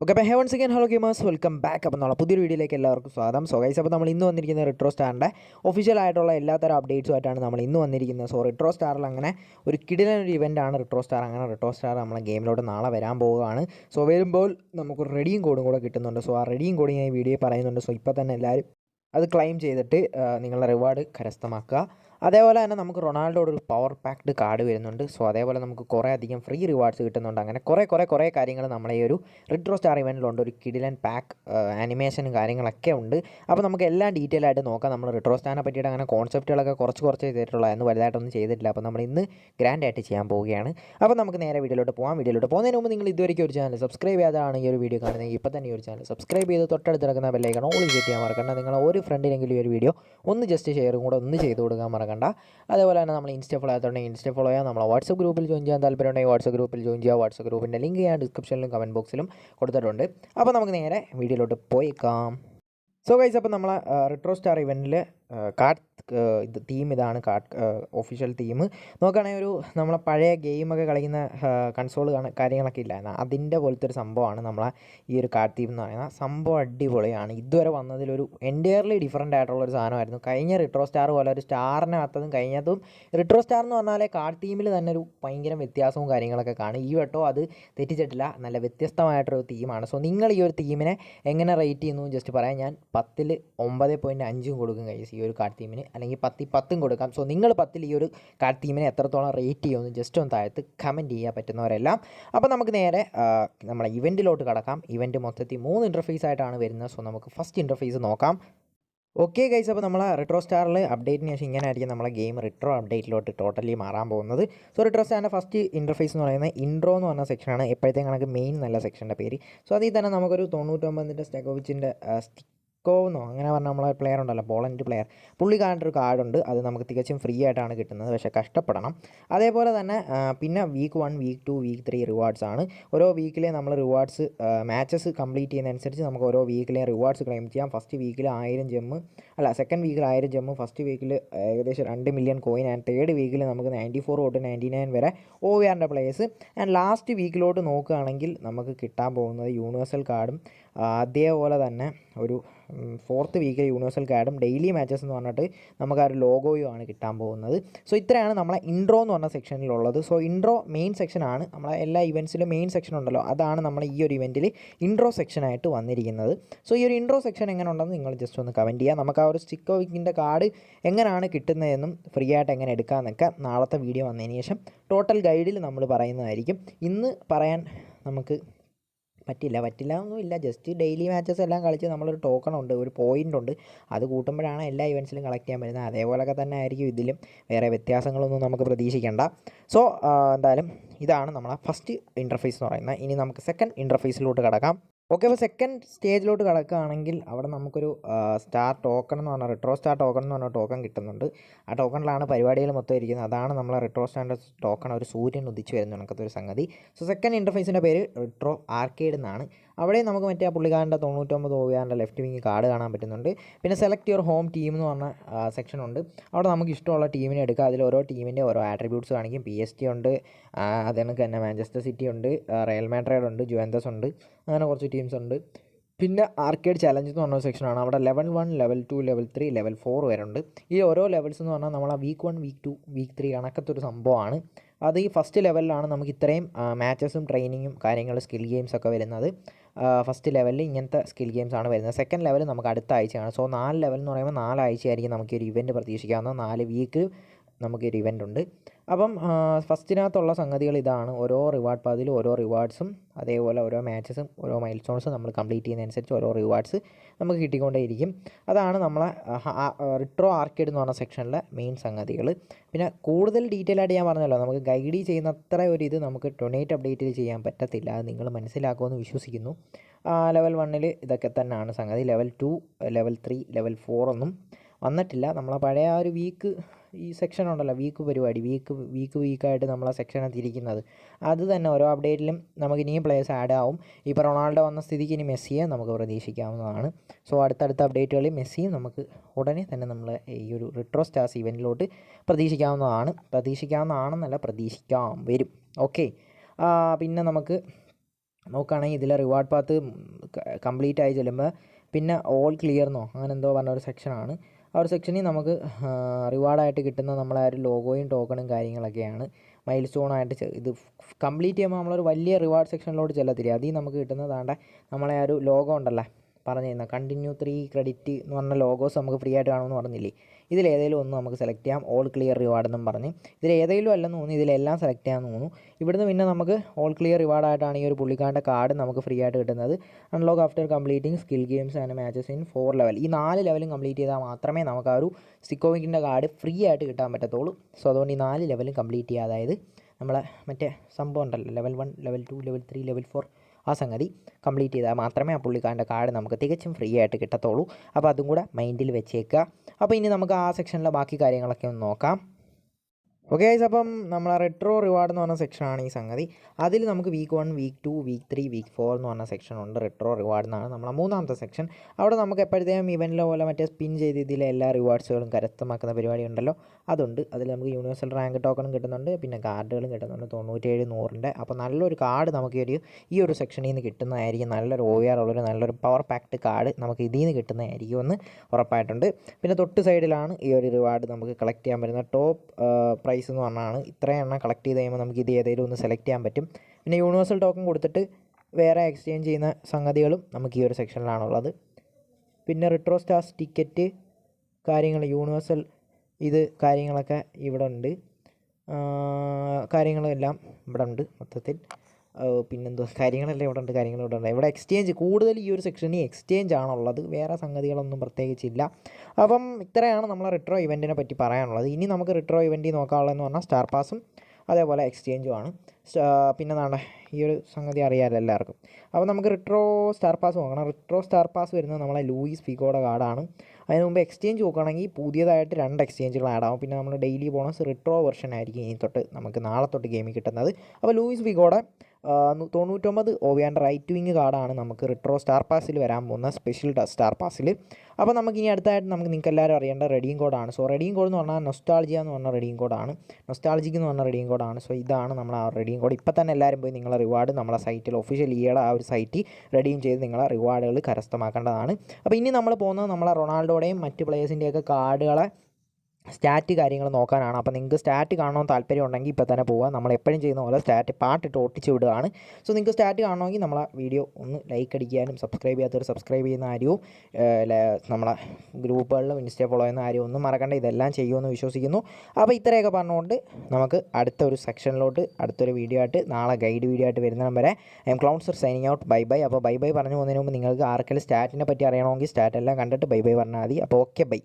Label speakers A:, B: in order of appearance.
A: Okay അപ്പോൾ hey once again hello gamers welcome back അപ്പോൾ നമ്മളെ പുതിയൊരു വീഡിയോയിലേക്ക് എല്ലാവർക്കും സ്വാഗതം. സോ ഗൈസ് അപ്പോൾ നമ്മൾ ഇന്ന് വന്നിരിക്കുന്ന റിട്രോ സ്റ്റാറിന്റെ ഒഫീഷ്യൽ ആയിട്ടുള്ള എല്ലാത്തരം അപ്ഡേറ്റ്സുമായിട്ടാണ് നമ്മൾ ഇന്ന് വന്നിരിക്കുന്നത്. സോ റിട്രോ സ്റ്റാറിൽ അങ്ങനെ ഒരു കിടിലൻ ഒരു ഇവന്റാണ് റിട്രോ സ്റ്റാർ അങ്ങനെ റിട്രോ സ്റ്റാർ നമ്മളെ ഗെയിമിലോട്ട് നാളെ വരാൻ പോവുകയാണ്. സോ വരുമ്പോൾ നമുക്ക് റെഡിയും കോഡും കൂടെ കിട്ടുന്നുണ്ട്. സോ ആ റെഡിയും കോഡും ഞാൻ ഈ വീഡിയോ പറയുന്നുണ്ട്. സോ ഇപ്പോൾ തന്നെ എല്ലാവരും അത് ക്ലെയിം ചെയ്തിട്ട് നിങ്ങളുടെ റിവാർഡ് കരസ്ഥമാക്കുക. അതേപോലെ തന്നെ നമുക്ക് റൊണാൾഡോയുടെ ഒരു പവർ പാക്ഡ് കാർഡ് വരുന്നുണ്ട്. സോ അതേപോലെ നമുക്ക് കുറേ അധികം ഫ്രീ റിവാർഡ്സ് കിട്ടുന്നുണ്ട്. അങ്ങനെ കുറേ കുറേ കുറേ കാര്യങ്ങൾ നമ്മളെ ഈ ഒരു റിട്രോ സ്റ്റാർ ഇവന്റിലുണ്ട് ഒരു കിടിലൻ പാക്ക് ആനിമേഷനും കാര്യങ്ങളൊക്കെ ഉണ്ട്. അപ്പോൾ നമുക്ക് എല്ലാം ഡീറ്റെയിൽ ആയിട്ട് നോക്കാം. നമ്മൾ റിട്രോ സ്റ്റാറിനെ പറ്റിയിട്ട് അങ്ങനെ കോൺസെപ്റ്റുകളൊക്കെ കുറച്ച് കുറച്ച് ചെയ്തിട്ടുള്ള എന്ന് വലുതായിട്ടൊന്നും ചെയ്തിട്ടില്ല. അപ്പോൾ നമ്മൾ ഇന്ന് ഗ്രാൻഡ് ആയിട്ട് ചെയ്യാൻ പോവുകയാണ്. അപ്പോൾ നമുക്ക് നേരെ വീഡിയോയിലോട്ട് പോകാം വീഡിയോയിലോട്ട് പോകുന്നതിന് മുമ്പ് നിങ്ങൾ ഇതുവരെയ്ക്കും ഒരു ചാനൽ സബ്സ്ക്രൈബ് ചെയ്യാതാണ് ഈ ഒരു വീഡിയോ കാണുന്നത്. ഇപ്പോൾ തന്നെ ഈ ഒരു ചാനൽ സബ്സ്ക്രൈബ് ചെയ്ത് തൊട്ടടുത്ത് കിടക്കുന്ന ബെല്ലൈക്കണം ഓൾ സെറ്റ് ചെയ്യാൻ മറക്കണം നിങ്ങൾ ഒരു ഫ്രണ്ടിനെങ്കിലും ഈ ഒരു വീഡിയോ ഒന്ന് ജസ്റ്റ് ഷെയറും കൂടെ ഒന്ന് ചെയ്ത് കൊടുക്കാൻ മറക്കണ്ട അതേപോലെ തന്നെ നമ്മൾ ഇൻസ്റ്റ ഫോളോ ആകത്തുണ്ടെങ്കിൽ ഇൻസ്റ്റ ഫോളോ ചെയ്യാം. നമ്മളെ വാട്സപ്പ് ഗ്രൂപ്പിൽ ജോയിൻ ചെയ്യാൻ താല്പര്യം ഉണ്ടെങ്കിൽ വാട്സപ്പ് ഗ്രൂപ്പിൽ ജോയിൻ ചെയ്യുക. വാട്സപ്പ് ഗ്രൂപ്പിന്റെ ലിങ്ക് ഞാൻ ഡിസ്ക്രിപ്ഷനിലും കമന്റ് ബോക്സിലും കൊടുത്തിട്ടുണ്ട്. അപ്പോൾ നമുക്ക് നേരെ വീഡിയോയിലോട്ട് പോയേക്കാം. സോ ഗൈസ് അപ്പോൾ നമ്മളെ റിട്രോ സ്റ്റാർ ഇവന്റിൽ കാർഡ് ഇത് തീം ഇതാണ് കാർട്ട് ഒഫീഷ്യൽ തീം നോക്കുകയാണെങ്കിൽ ഒരു നമ്മളെ പഴയ ഗെയിമൊക്കെ കളിക്കുന്ന കൺസോൾ കാര്യങ്ങളൊക്കെ ഇല്ലായിരുന്നു? അതിന്റെ പോലത്തെ ഒരു സംഭവമാണ് നമ്മളെ ഈ ഒരു കാർട്ട് തീം എന്ന് പറയുന്നത്. സംഭവം അടിപൊളിയാണ്. ഇതുവരെ വന്നതിലൊരു എന്റയർലി ഡിഫറന്റ് ആയിട്ടുള്ള ഒരു സാധനമായിരുന്നു. കഴിഞ്ഞ റിട്രോ സ്റ്റാർ പോലെ ഒരു സ്റ്റാറിനകത്തതും കഴിഞ്ഞതും റിട്രോ സ്റ്റാർ എന്ന് പറഞ്ഞാൽ കാർട്ട് തീമിൽ തന്നെ ഒരു ഭയങ്കര വ്യത്യാസവും കാര്യങ്ങളൊക്കെ കാണും. ഈ വട്ടോ അത് തെറ്റിച്ചിട്ടില്ല. നല്ല വ്യത്യസ്തമായിട്ടൊരു തീമാണ് സോ നിങ്ങൾ ഈ ഒരു തീമിനെ എങ്ങനെ റേറ്റ് ചെയ്യുന്നു? ജസ്റ്റ് പറയാം. ഞാൻ പത്തിൽ ഒമ്പത് പോയിന്റ് അഞ്ചും കൊടുക്കും കഴിയും ഈ ഒരു കാർഡ് തീമിന് അല്ലെങ്കിൽ പത്തി പത്തും കൊടുക്കാം. സോ നിങ്ങൾ പത്തിൽ ഈ ഒരു കാർഡ് തീമിനെ എത്രത്തോളം റേറ്റ് ചെയ്യുമെന്ന് ജസ്റ്റ് ഒന്ന് താഴത്ത് കമന്റ് ചെയ്യാൻ പറ്റുന്നവരെല്ലാം. അപ്പോൾ നമുക്ക് നേരെ നമ്മളെ ഇവന്റിലോട്ട് കടക്കാം. ഇവന്റ് മൊത്തത്തിൽ മൂന്ന് ഇന്റർഫേസ് ആയിട്ടാണ് വരുന്നത്. സോ നമുക്ക് ഫസ്റ്റ് ഇന്റർഫേസ് നോക്കാം. ഓക്കെ ഗൈസ് അപ്പോൾ നമ്മളെ റിട്രോ സ്റ്റാറിൽ അപ്ഡേറ്റിന് ശേഷം ഇങ്ങനെ ആയിരിക്കും നമ്മളെ ഗെയിം റിട്രോ അപ്ഡേറ്റിലോട്ട് ടോട്ടലി മാറാൻ പോകുന്നത്. സോ റിട്രോ സ്റ്റാറിന്റെ ഫസ്റ്റ് ഇന്റർഫേസ് എന്ന് പറയുന്നത് ഇൻട്രോ എന്ന് പറഞ്ഞ സെക്ഷനാണ് എപ്പോഴത്തെ മെയിൻ നല്ല സെക്ഷന്റെ പേര്. സോ അതിൽ തന്നെ നമുക്കൊരു തൊണ്ണൂറ്റൊമ്പതിന്റെ സ്റ്റെക്കോവിച്ചിന്റെ സ്റ്റിക്കോന്നോ അങ്ങനെ പറഞ്ഞ നമ്മളെ പ്ലെയർ ഉണ്ടല്ലോ പോളണ്ട് പ്ലെയർ പുള്ളി കാണേണ്ട ഒരു കാർഡുണ്ട് അത് നമുക്ക് തികച്ചും ഫ്രീ ആയിട്ടാണ് കിട്ടുന്നത് പക്ഷേ കഷ്ടപ്പെടണം. അതേപോലെ തന്നെ പിന്നെ week one week two week three rewards ആണ്. ഓരോ വീക്കിലെ നമ്മൾ റിവാർഡ്സ് മാച്ചസ് കംപ്ലീറ്റ് ചെയ്യുന്നതനുസരിച്ച് നമുക്ക് ഓരോ വീക്കിലെ റിവാർഡ്സ് ക്ലെയിം ചെയ്യാം. ഫസ്റ്റ് വീക്കിൽ ആയിരം ജെമ്മ് അല്ല സെക്കൻഡ് വീക്കിൽ ആയിരം ജെമ്മ് ഫസ്റ്റ് വീക്കിൽ ഏകദേശം രണ്ട് മില്യൺ കോയിൻ ആൻഡ് തേർഡ് വീക്കിൽ നമുക്ക് നയന്റി ഫോർ തൊട്ട് നയന്റി നയൻ വരെ ഒ വി ആറിന്റെ ആൻഡ് ലാസ്റ്റ് വീക്കിലോട്ട് നോക്കുകയാണെങ്കിൽ നമുക്ക് കിട്ടാൻ പോകുന്നത് യൂണിവേഴ്സൽ കാർഡും അതേപോലെ തന്നെ ഒരു ഫോർത്ത് വീക്കിൽ യൂണിവേഴ്സൽ കാർഡും ഡെയിലി മാച്ചസ് എന്ന് പറഞ്ഞിട്ട് നമുക്ക് ആ ഒരു ലോഗോയും ആണ് കിട്ടാൻ പോകുന്നത്. സോ ഇത്രയാണ് നമ്മളെ ഇൻട്രോ എന്ന് പറഞ്ഞ സെക്ഷനിലുള്ളത് സോ ഇൻട്രോ മെയിൻ സെക്ഷനാണ് നമ്മളെ എല്ലാ ഇവന്റ്സിലും മെയിൻ സെക്ഷൻ ഉണ്ടല്ലോ. അതാണ് നമ്മൾ ഈ ഒരു ഇവന്റിൽ ഇൻട്രോ സെക്ഷനായിട്ട് വന്നിരിക്കുന്നത്. സോ ഈ ഒരു ഇൻട്രോ സെക്ഷൻ എങ്ങനെ ഉണ്ടെന്ന് നിങ്ങൾ ജസ്റ്റ് ഒന്ന് കമന്റ് ചെയ്യുക. നമുക്ക് ആ ഒരു സ്റ്റിക്കോ വിക്കിന്റെ കാർഡ് എങ്ങനെയാണ് കിട്ടുന്നതെന്നും ഫ്രീ ആയിട്ട് എങ്ങനെ എടുക്കാമെന്നൊക്കെ നാളത്തെ വീഡിയോ വന്നതിന് ശേഷം ടോട്ടൽ ഗൈഡിൽ നമ്മൾ പറയുന്നതായിരിക്കും. ഇന്ന് പറയാൻ നമുക്ക് പറ്റില്ല പറ്റില്ല ഒന്നുമില്ല ജസ്റ്റ് ഡെയിലി മാച്ചസ് എല്ലാം കളിച്ച് നമ്മളൊരു ടോക്കൺ ഉണ്ട് ഒരു പോയിന്റ് ഉണ്ട്. അത് കൂട്ടുമ്പോഴാണ് എല്ലാ ഇവൻസിലും കളക്ട് ചെയ്യാൻ പറ്റുന്നത്. അതേപോലൊക്കെ തന്നെ ആയിരിക്കും ഇതിലും. വേറെ വ്യത്യാസങ്ങളൊന്നും നമുക്ക് പ്രതീക്ഷിക്കേണ്ട. സോ എന്തായാലും ഇതാണ് നമ്മളെ ഫസ്റ്റ് ഇന്റർഫേസ് എന്ന് പറയുന്നത്. ഇനി നമുക്ക് സെക്കൻഡ് ഇന്റർഫേസിലോട്ട് കിടക്കാം. ഓക്കെ അപ്പോൾ സെക്കൻഡ് സ്റ്റേജിലോട്ട് കിടക്കുകയാണെങ്കിൽ അവിടെ നമുക്കൊരു സ്റ്റാർ ടോക്കൺ എന്ന് പറഞ്ഞാൽ റിട്രോ സ്റ്റാർ ടോക്കൺ എന്ന് പറഞ്ഞ ടോക്കൺ കിട്ടുന്നുണ്ട്. ആ ടോക്കണിലാണ് പരിപാടികൾ മൊത്തം ഇരിക്കുന്നത്. അതാണ് നമ്മൾ റിട്രോ സ്റ്റാറിന്റെ ടോക്കൺ ഒരു സൂര്യൻ ഉദിച്ച് വരുന്ന കണക്കത്തെ ഒരു സംഗതി. സോ സെക്കൻഡ് ഇന്റർഫേസിന്റെ പേര് റിട്രോ ആർക്കേഡ് എന്നാണ്. അവിടെ നമുക്ക് മറ്റേ ആ പുള്ളിക്കാരന്റെ തൊണ്ണൂറ്റൊമ്പത് ഓവിയാറിന്റെ ലെഫ്റ്റ് വിങ് കാർഡ് കാണാൻ പറ്റുന്നുണ്ട്. പിന്നെ സെലക്ട് യുവർ ഹോം ടീം എന്ന് പറഞ്ഞ സെക്ഷൻ ഉണ്ട്. അവിടെ നമുക്ക് ഇഷ്ടമുള്ള ടീമിനെ എടുക്കാം. അതിൽ ഓരോ ടീമിന്റെ ഓരോ ആട്രിബ്യൂട്ട്സ് കാണിക്കും. പി എസ് ടി ഉണ്ട് ആ, അത് കണക്ക് തന്നെ മാഞ്ചസ്റ്റർ സിറ്റി ഉണ്ട് റയൽ മാഡ്രൈഡ് ഉണ്ട് ജുവൻതസ് ഉണ്ട് അങ്ങനെ കുറച്ച് ടീംസ് ഉണ്ട്. പിന്നെ ആർക്കേഡ് ചലഞ്ച് എന്ന് പറഞ്ഞ സെക്ഷനാണ് അവിടെ level one level two level three level four വരെ ഉണ്ട് ഈ ഓരോ ലെവൽസ് എന്ന് പറഞ്ഞാൽ നമ്മൾ week one week two week three കണക്കത്തൊരു സംഭവമാണ്. അത് ഈ ഫസ്റ്റ് ലെവലിലാണ് നമുക്ക് ഇത്രയും മാച്ചസും ട്രെയിനിങ്ങും കാര്യങ്ങൾ സ്കിൽ ഗെയിംസ് ഒക്കെ വരുന്നത്. ഫസ്റ്റ് ലെവലിൽ ഇങ്ങനത്തെ സ്കിൽ ഗെയിംസ് ആണ് വരുന്നത്. സെക്കൻഡ് ലെവൽ നമുക്ക് അടുത്ത ആഴ്ചയാണ്. സോ നാല് ലെവൽ എന്ന് പറയുമ്പോൾ നാലാഴ്ചയായിരിക്കും നമുക്ക് ഒരു ഇവന്റ് പ്രതീക്ഷിക്കാവുന്നത്. നാല് വീക്ക് നമുക്കൊരു ഇവന്റ് ഉണ്ട്. അപ്പം ഫസ്റ്റിനകത്തുള്ള സംഗതികൾ ഇതാണ്. ഓരോ റിവാർഡ് പാതിലും ഓരോ റിവാർഡ്സും അതേപോലെ ഓരോ മാച്ചസും ഓരോ മൈൽ സ്റ്റോൺസും നമ്മൾ കംപ്ലീറ്റ് ചെയ്യുന്നതനുസരിച്ച് ഓരോ റിവാർഡ്സ് നമുക്ക് കിട്ടിക്കൊണ്ടേയിരിക്കും. അതാണ് നമ്മളെ റിട്രോ ആർക്കേഡ് എന്ന് പറഞ്ഞ സെക്ഷനിലെ മെയിൻ സംഗതികൾ. പിന്നെ കൂടുതൽ ഡീറ്റെയിൽ ആയിട്ട് ഞാൻ പറഞ്ഞല്ലോ നമുക്ക് ഗൈഡ് ചെയ്യുന്ന അത്ര ഒരു ഇത് നമുക്ക് ഡൊണേറ്റ് അപ്ഡേറ്റിൽ ചെയ്യാൻ പറ്റത്തില്ല. അത് നിങ്ങൾ മനസ്സിലാക്കുമെന്ന് വിശ്വസിക്കുന്നു. ലെവൽ വണ്ണിൽ ഇതൊക്കെ തന്നെയാണ് സംഗതി. Level two level three level four ഒന്നും വന്നിട്ടില്ല. നമ്മളെ പഴയ ആ ഒരു വീക്ക് ഈ സെക്ഷൻ ഉണ്ടല്ലോ വീക്ക് പരിപാടി വീക്ക് വീക്ക് വീക്കായിട്ട് നമ്മൾ ആ സെക്ഷനെ തിരിക്കുന്നത് അത് തന്നെ ഓരോ അപ്ഡേറ്റിലും നമുക്ക് ഇനിയും പ്ലേയേഴ്സ് ആഡ് ആവും. ഇപ്പോൾ റൊണാൾഡോ വന്ന സ്ഥിതിക്ക് ഇനി മെസ്സിയെ നമുക്ക് പ്രതീക്ഷിക്കാവുന്നതാണ്. സോ അടുത്തടുത്ത അപ്ഡേറ്റുകളിൽ മെസ്സിയും നമുക്ക് ഉടനെ തന്നെ നമ്മൾ ഈ ഒരു റിട്രോ സ്റ്റാർസ് ഇവന്റിലോട്ട് പ്രതീക്ഷിക്കാവുന്നതാണ്. പ്രതീക്ഷിക്കാവുന്നതാണെന്നല്ല പ്രതീക്ഷിക്കാം വരും. ഓക്കെ പിന്നെ നമുക്ക് നോക്കുകയാണെങ്കിൽ ഇതിലെ റിവാർഡ് പാത്ത് കംപ്ലീറ്റ് ആയി ചെല്ലുമ്പോൾ പിന്നെ ഓൾ ക്ലിയർ എന്നോ അങ്ങനെ എന്തോ പറഞ്ഞ ഒരു സെക്ഷനാണ് ആ ഒരു സെക്ഷനിൽ നമുക്ക് റിവാർഡായിട്ട് കിട്ടുന്ന നമ്മളെ ആ ഒരു ലോഗോയും ടോക്കണും കാര്യങ്ങളൊക്കെയാണ്. മൈൽ സ്റ്റോണായിട്ട് ഇത് കംപ്ലീറ്റ് ചെയ്യുമ്പോൾ നമ്മളൊരു വലിയ റിവാർഡ് സെക്ഷനിലോട്ട് ചെല്ലത്തില്ല അതിൽ നമുക്ക് കിട്ടുന്നതാണ്ട് നമ്മളെ ആ ഒരു ലോഗോ ഉണ്ടല്ലോ? പറഞ്ഞു തരുന്ന കണ്ടിന്യൂ ത്രീ ക്രെഡിറ്റ് എന്ന് പറഞ്ഞ ലോഗോസ് നമുക്ക് ഫ്രീ ആയിട്ട് കാണുമെന്ന് പറഞ്ഞില്ലേ? ഇതിൽ ഏതെങ്കിലും ഒന്ന് നമുക്ക് സെലക്ട് ചെയ്യാം. ഓൾ ക്ലിയർ റിവാർഡ് എന്നും പറഞ്ഞ്. ഇതിൽ ഏതെങ്കിലും അല്ലെന്ന് തോന്നുന്നു ഇതിലെല്ലാം സെലക്ട് ചെയ്യാമെന്ന് തോന്നുന്നു. ഇവിടുന്ന് പിന്നെ നമുക്ക് ഓൾ ക്ലിയർ റിവാർഡായിട്ടാണ് ഈ ഒരു പുള്ളിക്കാരന്റെ കാർഡ് നമുക്ക് ഫ്രീ ആയിട്ട് കിട്ടുന്നത്. Unlock after completing skill games and matches in four level ഈ നാല് ലെവലും കംപ്ലീറ്റ് ചെയ്താൽ മാത്രമേ നമുക്ക് ആ ഒരു സിക്കോവിക്കിന്റെ കാർഡ് ഫ്രീ ആയിട്ട് കിട്ടാൻ പറ്റത്തുള്ളൂ. സോ അതുകൊണ്ട് ഈ നാല് ലെവലും കംപ്ലീറ്റ് ചെയ്യുക. അതായത് നമ്മളെ മറ്റേ സംഭവം ഉണ്ടല്ലോ. Level one level two level three level four ആ സംഗതി കംപ്ലീറ്റ് ചെയ്താൽ മാത്രമേ ആ പുള്ളിക്കാരന്റെ കാർഡ് നമുക്ക് തികച്ചും ഫ്രീ ആയിട്ട് കിട്ടത്തുള്ളൂ. അപ്പോൾ അതും കൂടെ മൈൻഡിൽ വെച്ചേക്കുക. അപ്പോൾ ഇനി നമുക്ക് ആ സെക്ഷനിലെ ബാക്കി കാര്യങ്ങളൊക്കെ ഒന്ന് നോക്കാം. ഓക്കെ ഗൈസ് അപ്പം നമ്മൾ റെട്രോ റിവാർഡ് എന്ന് പറഞ്ഞ സെക്ഷനാണ് ഈ സംഗതി. അതിൽ നമുക്ക് week one week two week three week four എന്ന് പറഞ്ഞ സെക്ഷൻ ഉണ്ട് റെട്രോ റിവാർഡ് എന്നാണ് നമ്മളെ മൂന്നാമത്തെ സെക്ഷൻ അവിടെ നമുക്ക് എപ്പോഴത്തേക്കും ഇവന്റിലെ പോലെ മറ്റേ സ്പിൻ ചെയ്ത് ഇതിലെ എല്ലാ റിവാർഡ്സുകളും കരസ്ഥമാക്കുന്ന പരിപാടി ഉണ്ടല്ലോ. അതുണ്ട്. അതിൽ നമുക്ക് യൂണിവേഴ്സൽ റാങ്ക് ടോക്കണും കിട്ടുന്നുണ്ട്. പിന്നെ കാർഡുകളും കിട്ടുന്നുണ്ട്. തൊണ്ണൂറ്റേഴ് നൂറിന്റെ. അപ്പോൾ നല്ലൊരു കാർഡ് നമുക്ക് ഒരു ഈ ഒരു സെക്ഷനിൽ നിന്ന് കിട്ടുന്നതായിരിക്കും. നല്ലൊരു ഒ ആർ ഉള്ളൊരു നല്ലൊരു പവർ പാക്ഡ് കാർഡ് നമുക്ക് ഇതിൽ നിന്ന് കിട്ടുന്നതായിരിക്കും എന്ന് ഉറപ്പായിട്ടുണ്ട്. പിന്നെ തൊട്ട് സൈഡിലാണ് ഈ ഒരു റിവാർഡ് നമുക്ക് കളക്ട് ചെയ്യാൻ പറ്റുന്ന ടോപ്പ് പ്രൈസ് എന്ന് പറഞ്ഞാണ് ഇത്രയും എണ്ണം കളക്ട് ചെയ്ത് കഴിയുമ്പോൾ നമുക്ക് ഇത് ഏതെങ്കിലും ഒന്ന് സെലക്ട് ചെയ്യാൻ പറ്റും. പിന്നെ യൂണിവേഴ്സൽ ടോക്കൺ കൊടുത്തിട്ട് വേറെ എക്സ്ചേഞ്ച് ചെയ്യുന്ന സംഗതികളും നമുക്ക് ഈ ഒരു സെക്ഷനിലാണുള്ളത് പിന്നെ റിട്രോ സ്റ്റാർസ് ടിക്കറ്റ് കാര്യങ്ങൾ യൂണിവേഴ്സൽ ഇത് കാര്യങ്ങളൊക്കെ ഇവിടെ ഉണ്ട്. കാര്യങ്ങളെല്ലാം ഇവിടെ ഉണ്ട് മൊത്തത്തിൽ. പിന്നെന്തോ കാര്യങ്ങളല്ലേ ഇവിടെ ഉണ്ട് കാര്യങ്ങൾ ഇവിടെ ഉണ്ട് ഇവിടെ എക്സ്ചേഞ്ച് കൂടുതൽ ഈ ഒരു സെക്ഷനിൽ എക്സ്ചേഞ്ച് ആണുള്ളത്. വേറെ സംഗതികളൊന്നും പ്രത്യേകിച്ചില്ല. അപ്പം ഇത്രയാണ് നമ്മളെ റിട്രോ ഇവന്റിനെ പറ്റി പറയാനുള്ളത്. ഇനി നമുക്ക് റിട്രോ ഇവന്റിൽ നോക്കാനുള്ളതെന്ന് പറഞ്ഞാൽ സ്റ്റാർ പാസും അതേപോലെ എക്സ്ചേഞ്ചുമാണ് പിന്നെ നാളെ ഈ ഒരു സംഗതി അറിയാമല്ലോ എല്ലാവർക്കും. അപ്പോൾ നമുക്ക് റിട്രോ സ്റ്റാർ പാസ് നോക്കണം. റിട്രോ സ്റ്റാർ പാസ് വരുന്നത് നമ്മളെ ലൂയിസ് ഫിഗോയുടെ കാർഡാണ് അതിന് മുമ്പ് എക്സ്ചേഞ്ച് നോക്കുകയാണെങ്കിൽ പുതിയതായിട്ട് രണ്ട് എക്സ്ചേഞ്ചുകൾ ആഡ് ആവും. പിന്നെ നമ്മൾ ഡെയിലി ബോണസ് റിട്രോ വെർഷൻ ആയിരിക്കും ഇനി തൊട്ട് നമുക്ക് നാളെ തൊട്ട് ഗെയിമിൽ കിട്ടുന്നത്. അപ്പോൾ ലൂയിസ് ഫിഗോയുടെ തൊണ്ണൂറ്റൊമ്പത് ഓവിയാന്റെ റൈറ്റ് വിങ് കാർഡാണ് നമുക്ക് റിട്രോ സ്റ്റാർ പാസിൽ വരാൻ പോകുന്ന സ്പെഷ്യൽ സ്റ്റാർ പാസിൽ. അപ്പോൾ നമുക്ക് ഇനി അടുത്തായിട്ട് നമുക്ക് നിങ്ങൾക്ക് എല്ലാവരും അറിയേണ്ട റെഡിയും കോഡാണ്. സോ റെഡിയും കോഡ് എന്ന് പറഞ്ഞാൽ നൊസ്റ്റാൾജിയ എന്ന് പറഞ്ഞ റെഡിയും കോഡാണ്. നൊസ്റ്റാൾജിക്ക് എന്ന് പറഞ്ഞ റെഡിയും കോഡാണ്. സോ ഇതാണ് നമ്മൾ ആ റെഡിയും കോഡ്. ഇപ്പോൾ തന്നെ എല്ലാവരും പോയി നിങ്ങളെ റിവാർഡ് നമ്മളെ സൈറ്റിൽ ഒഫീഷ്യൽ ഈയുടെ ആ ഒരു സൈറ്റിൽ റെഡിയും ചെയ്ത് നിങ്ങളെ റിവാർഡുകൾ കരസ്ഥമാക്കേണ്ടതാണ്. അപ്പോൾ ഇനി നമ്മൾ പോകുന്നത് നമ്മളെ റൊണാൾഡോയുടെയും മറ്റ് പ്ലേയേഴ്സിന്റെയൊക്കെ കാർഡുകളെ സ്റ്റാറ്റ് കാര്യങ്ങൾ നോക്കാനാണ്. അപ്പോൾ നിങ്ങൾക്ക് സ്റ്റാറ്റ് കാണണമെന്ന് താല്പര്യം ഉണ്ടെങ്കിൽ ഇപ്പോൾ തന്നെ പോവാം നമ്മൾ എപ്പോഴും ചെയ്യുന്ന പോലെ സ്റ്റാറ്റ് പാട്ടിട്ട് ഒട്ടിച്ച് വിടുകയാണ്. സോ നിങ്ങൾക്ക് സ്റ്റാറ്റ് കാണണമെങ്കിൽ നമ്മളെ വീഡിയോ ഒന്ന് ലൈക്ക് അടിക്കാനും സബ്സ്ക്രൈബ് ചെയ്യാത്തവർ സബ്സ്ക്രൈബ് ചെയ്യുന്ന ആരും നമ്മളെ ഗ്രൂപ്പുകളിലും ഇൻസ്റ്റ ഫോളോ ചെയ്യുന്ന ആരും ഒന്നും മറക്കണ്ട. ഇതെല്ലാം ചെയ്യുമെന്ന് വിശ്വസിക്കുന്നു. അപ്പോൾ ഇത്രയൊക്കെ പറഞ്ഞുകൊണ്ട് നമുക്ക് അടുത്ത ഒരു സെക്ഷനിലോട്ട് അടുത്തൊരു വീഡിയോ ആയിട്ട് നാളെ ഗൈഡ് വീഡിയോ ആയിട്ട് വരുന്നിടം വരെ I M Clowncer signing out bye bye അപ്പോൾ ബൈ ബൈ പറഞ്ഞു പോകുന്നതിന് മുമ്പ് നിങ്ങൾക്ക് ആർക്കെങ്കിലും സ്റ്റാറ്റിനെ പറ്റി അറിയണമെങ്കിൽ സ്റ്റാറ്റ് എല്ലാം കണ്ടിട്ട് ബൈ ബൈ പറഞ്ഞാൽ മതി. അപ്പോൾ ഓക്കെ ബൈ